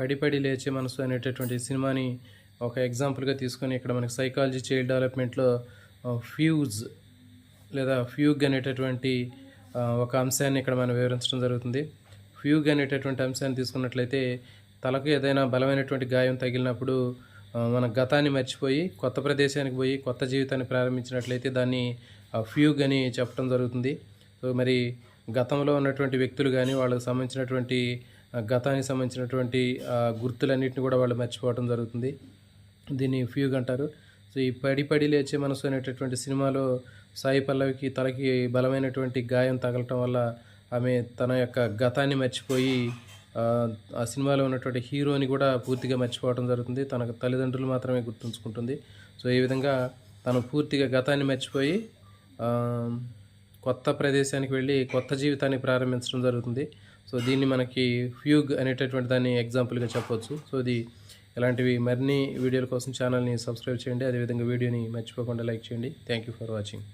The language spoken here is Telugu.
పడిపడి లేచే మనసు అనేటటువంటి సినిమాని ఒక ఎగ్జాంపుల్గా తీసుకొని ఇక్కడ మనకి సైకాలజీ చైల్డ్ డెవలప్మెంట్లో ఫ్యూజ్ లేదా ఫ్యూగ్ అనేటటువంటి ఒక అంశాన్ని ఇక్కడ మనం వివరించడం జరుగుతుంది. ఫ్యూగ్ అనేటటువంటి అంశాన్ని తీసుకున్నట్లయితే తలకు ఏదైనా బలమైనటువంటి గాయం తగిలినప్పుడు మన గతాన్ని మర్చిపోయి కొత్త ప్రదేశానికి పోయి కొత్త జీవితాన్ని ప్రారంభించినట్లయితే దాన్ని ఆ, ఫ్యూగ్ అని చెప్పడం జరుగుతుంది. సో మరి గతంలో ఉన్నటువంటి వ్యక్తులు కానీ వాళ్ళకు సంబంధించినటువంటి గతానికి సంబంధించినటువంటి గుర్తులన్నింటినీ కూడా వాళ్ళు మర్చిపోవడం జరుగుతుంది. దీన్ని ఫ్యూగ్ అంటారు. సో ఈ పడి పడి లేచే మనసు అనేటటువంటి సినిమాలో సాయి పల్లవికి తలకి బలమైనటువంటి గాయం తగలటం వల్ల ఆమె తన యొక్క గతాన్ని మర్చిపోయి ఆ, సినిమాలో ఉన్నటువంటి హీరోని కూడా పూర్తిగా మర్చిపోవడం జరుగుతుంది. తన తల్లిదండ్రులు మాత్రమే గుర్తుంచుకుంటుంది. సో ఈ విధంగా తను పూర్తిగా గతాన్ని మర్చిపోయి కొత్త ప్రదేశానికి వెళ్ళి కొత్త జీవితాన్ని ప్రారంభించడం జరుగుతుంది. సో దీన్ని మనకి ఫ్యూగ్ అనేటటువంటి దాన్ని ఎగ్జాంపుల్గా చెప్పొచ్చు. సో ఇది ఇలాంటివి మరిన్ని వీడియోల కోసం ఛానల్ని సబ్స్క్రైబ్ చేయండి. అదేవిధంగా వీడియోని మర్చిపోకుండా లైక్ చేయండి. Thank you for watching.